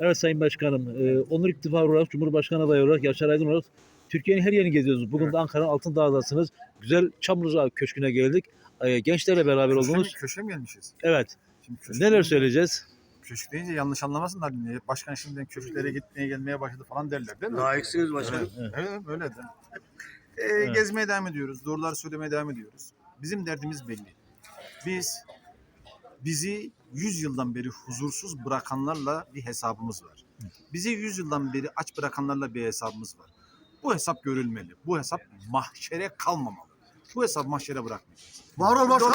Evet Sayın Başkanım, e, Onur İttifakı olarak, Cumhurbaşkanı adayı olarak, Yaşar Aydın olarak Türkiye'nin her yerini geziyoruz. Bugün de Ankara'nın Altın Dağ'dasınız. Güzel Çamlıca Köşkü'ne geldik. E, gençlerle beraber Köşke mi, oldunuz. köşke mi gelmişiz? Evet. Şimdi köşk Neler deyince- söyleyeceğiz? Köşk deyince yanlış anlamasınlar. Başkan şimdiden köşklere gitmeye gelmeye başladı falan derler değil mi? Layıksınız başkanım. Evet, evet öyle de. Ee, Evet. Gezmeye devam ediyoruz. Doğrular söylemeye devam ediyoruz. Bizim derdimiz belli. Biz bizi 100 yıldan beri huzursuz bırakanlarla bir hesabımız var. Bizi 100 yıldan beri aç bırakanlarla bir hesabımız var. Bu hesap görülmeli. Bu hesap mahşere kalmamalı. Bu hesap mahşere bırakmayacağız. Var ol başkanım.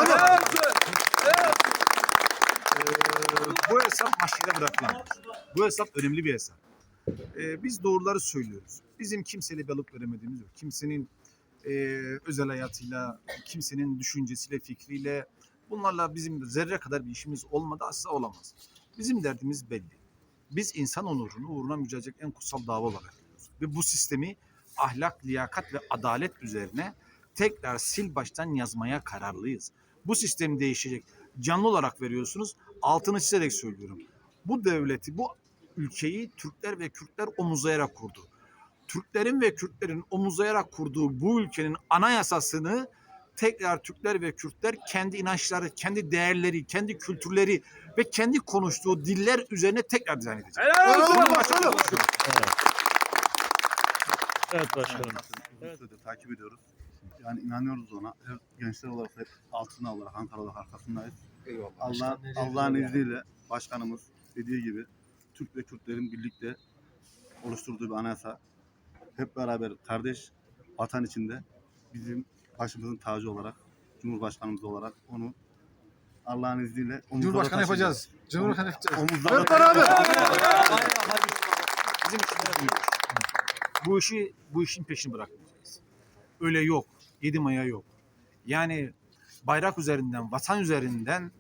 Ee, bu hesap mahşere bırakmayacağız. Bu hesap önemli bir hesap. Ee, biz doğruları söylüyoruz. Bizim kimseyle bir alıp veremediğimiz yok. Kimsenin e, özel hayatıyla, kimsenin düşüncesiyle, fikriyle bunlarla bizim zerre kadar bir işimiz olmadı asla olamaz. Bizim derdimiz belli. Biz insan onurunu uğruna mücadele en kutsal dava olarak görüyoruz. Ve bu sistemi ahlak, liyakat ve adalet üzerine tekrar sil baştan yazmaya kararlıyız. Bu sistem değişecek. Canlı olarak veriyorsunuz. Altını çizerek söylüyorum. Bu devleti, bu ülkeyi Türkler ve Kürtler omuzlayarak kurdu. Türklerin ve Kürtlerin omuzlayarak kurduğu bu ülkenin anayasasını tekrar Türkler ve Kürtler kendi inançları, kendi değerleri, kendi kültürleri ve kendi konuştuğu diller üzerine tekrar dizayn edecek. Helal olsun konuşuyoruz. Evet. Evet başkanım. Süredir takip ediyoruz. Yani inanıyoruz ona. Hep gençler olarak hep altında olarak Ankara olarak arkasındayız. Eyvallah. Allah Allah'ın izniyle başkanımız dediği gibi Türk ve Kürtlerin birlikte oluşturduğu bir anayasa. Hep beraber kardeş vatan içinde bizim başımızın tacı olarak Cumhurbaşkanımız olarak onu Allah'ın izniyle omuzlara Cumhurbaşkanı taşıyacağız. yapacağız. Cumhurbaşkanı yapacağız. Omuzlara Hep beraber. Bizim için önemli. Bu işi bu işin peşini bırakmayacağız. Öyle yok. Yedi maya yok. Yani bayrak üzerinden, vatan üzerinden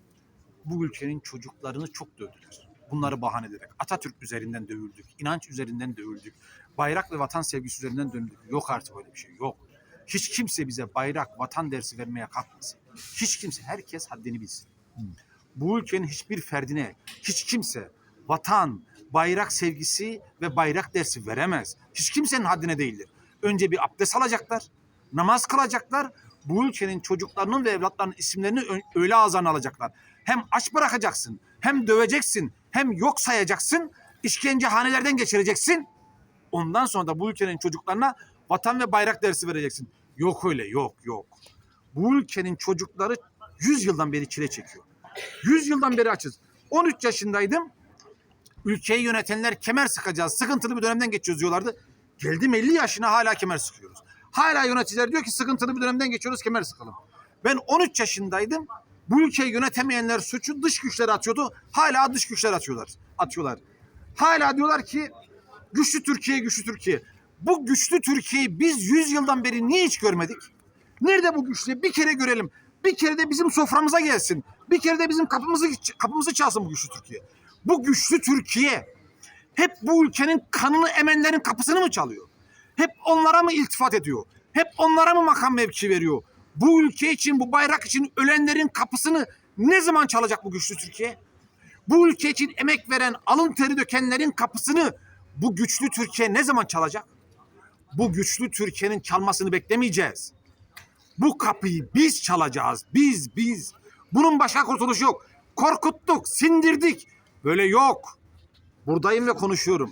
bu ülkenin çocuklarını çok dövdüler. Bunları bahane ederek. Atatürk üzerinden dövüldük. inanç üzerinden dövüldük. Bayrak ve vatan sevgisi üzerinden döndük. Yok artık öyle bir şey. Yok. Hiç kimse bize bayrak, vatan dersi vermeye kalkmasın. Hiç kimse, herkes haddini bilsin. Bu ülkenin hiçbir ferdine, hiç kimse vatan, bayrak sevgisi ve bayrak dersi veremez. Hiç kimsenin haddine değildir. Önce bir abdest alacaklar, namaz kılacaklar. Bu ülkenin çocuklarının ve evlatlarının isimlerini öyle ağızlarına alacaklar. Hem aç bırakacaksın, hem döveceksin, hem yok sayacaksın, işkencehanelerden geçireceksin. Ondan sonra da bu ülkenin çocuklarına vatan ve bayrak dersi vereceksin. Yok öyle, yok, yok. Bu ülkenin çocukları 100 yıldan beri çile çekiyor. 100 yıldan beri açız. 13 yaşındaydım ülkeyi yönetenler kemer sıkacağız, sıkıntılı bir dönemden geçiyoruz diyorlardı. Geldim 50 yaşına hala kemer sıkıyoruz. Hala yöneticiler diyor ki sıkıntılı bir dönemden geçiyoruz kemer sıkalım. Ben 13 yaşındaydım. Bu ülkeyi yönetemeyenler suçu dış güçlere atıyordu. Hala dış güçler atıyorlar. Atıyorlar. Hala diyorlar ki güçlü Türkiye, güçlü Türkiye. Bu güçlü Türkiye'yi biz 100 yıldan beri niye hiç görmedik? Nerede bu güçlü? Bir kere görelim. Bir kere de bizim soframıza gelsin. Bir kere de bizim kapımızı kapımızı çalsın bu güçlü Türkiye. Bu güçlü Türkiye hep bu ülkenin kanını emenlerin kapısını mı çalıyor? Hep onlara mı iltifat ediyor? Hep onlara mı makam mevki veriyor? Bu ülke için, bu bayrak için ölenlerin kapısını ne zaman çalacak bu güçlü Türkiye? Bu ülke için emek veren, alın teri dökenlerin kapısını bu güçlü Türkiye ne zaman çalacak? Bu güçlü Türkiye'nin çalmasını beklemeyeceğiz. Bu kapıyı biz çalacağız. Biz, biz. Bunun başka kurtuluşu yok. Korkuttuk, sindirdik. Böyle yok. Buradayım ve konuşuyorum.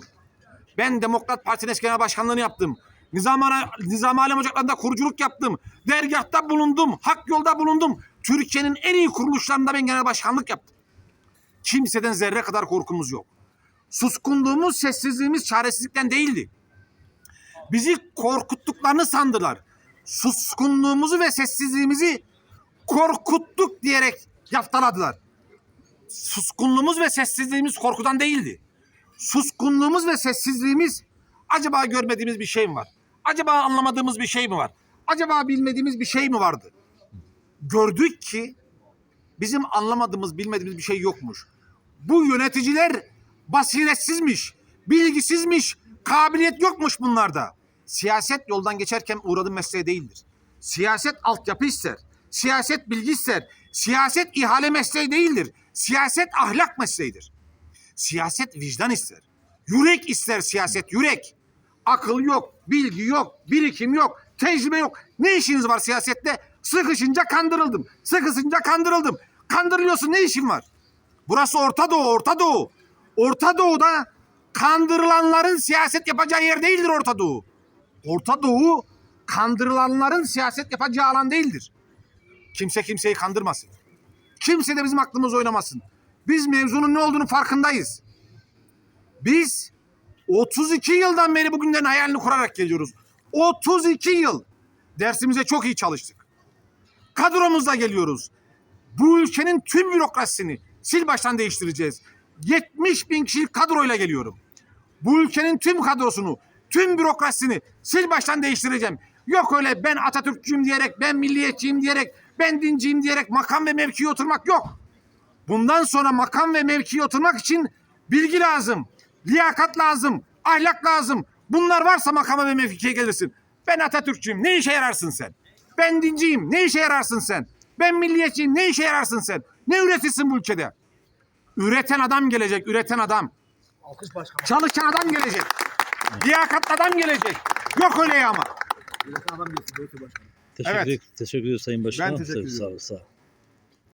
Ben Demokrat Parti'nin eski genel başkanlığını yaptım. Nizam, Nizam Alem Ocakları'nda kuruculuk yaptım. Dergahta bulundum. Hak yolda bulundum. Türkiye'nin en iyi kuruluşlarında ben genel başkanlık yaptım. Kimseden zerre kadar korkumuz yok. Suskunluğumuz, sessizliğimiz çaresizlikten değildi. Bizi korkuttuklarını sandılar. Suskunluğumuzu ve sessizliğimizi korkuttuk diyerek yaftaladılar. Suskunluğumuz ve sessizliğimiz korkudan değildi. Suskunluğumuz ve sessizliğimiz acaba görmediğimiz bir şey mi var? Acaba anlamadığımız bir şey mi var? Acaba bilmediğimiz bir şey mi vardı? Gördük ki bizim anlamadığımız, bilmediğimiz bir şey yokmuş. Bu yöneticiler basiretsizmiş, bilgisizmiş, kabiliyet yokmuş bunlarda. Siyaset yoldan geçerken uğradığım mesleğe değildir. Siyaset altyapı ister. Siyaset bilgi ister. Siyaset ihale mesleği değildir. Siyaset ahlak mesleğidir. Siyaset vicdan ister. Yürek ister siyaset, yürek. Akıl yok, bilgi yok, birikim yok, tecrübe yok. Ne işiniz var siyasette? Sıkışınca kandırıldım. Sıkışınca kandırıldım. Kandırılıyorsun ne işin var? Burası Orta Doğu, Orta Doğu. Orta Doğu'da kandırılanların siyaset yapacağı yer değildir Orta Doğu. Orta Doğu kandırılanların siyaset yapacağı alan değildir. Kimse kimseyi kandırmasın. Kimse de bizim aklımız oynamasın. Biz mevzunun ne olduğunu farkındayız. Biz 32 yıldan beri bugünlerin hayalini kurarak geliyoruz. 32 yıl dersimize çok iyi çalıştık. Kadromuzla geliyoruz. Bu ülkenin tüm bürokrasisini sil baştan değiştireceğiz. 70 bin kişilik kadroyla geliyorum. Bu ülkenin tüm kadrosunu, tüm bürokrasisini sil baştan değiştireceğim. Yok öyle ben Atatürkçüyüm diyerek, ben milliyetçiyim diyerek, ben dinciyim diyerek makam ve mevkiye oturmak yok. Bundan sonra makam ve mevkiye oturmak için bilgi lazım, liyakat lazım, ahlak lazım. Bunlar varsa makama ve mevkiye gelirsin. Ben Atatürkçüyüm, ne işe yararsın sen? Ben dinciyim, ne işe yararsın sen? Ben milliyetçiyim, ne işe yararsın sen? Ne üretirsin bu ülkede? Üreten adam gelecek, üreten adam. Alkış başkanım. Çalışan adam gelecek. Liyakatlı adam gelecek. Yok öyle ama. Ülke adam başkanım. Teşekkür, Evet. teşekkür ediyoruz Sayın Başkanım. teşekkür Sağ- ediyorum. Sağ, sağ.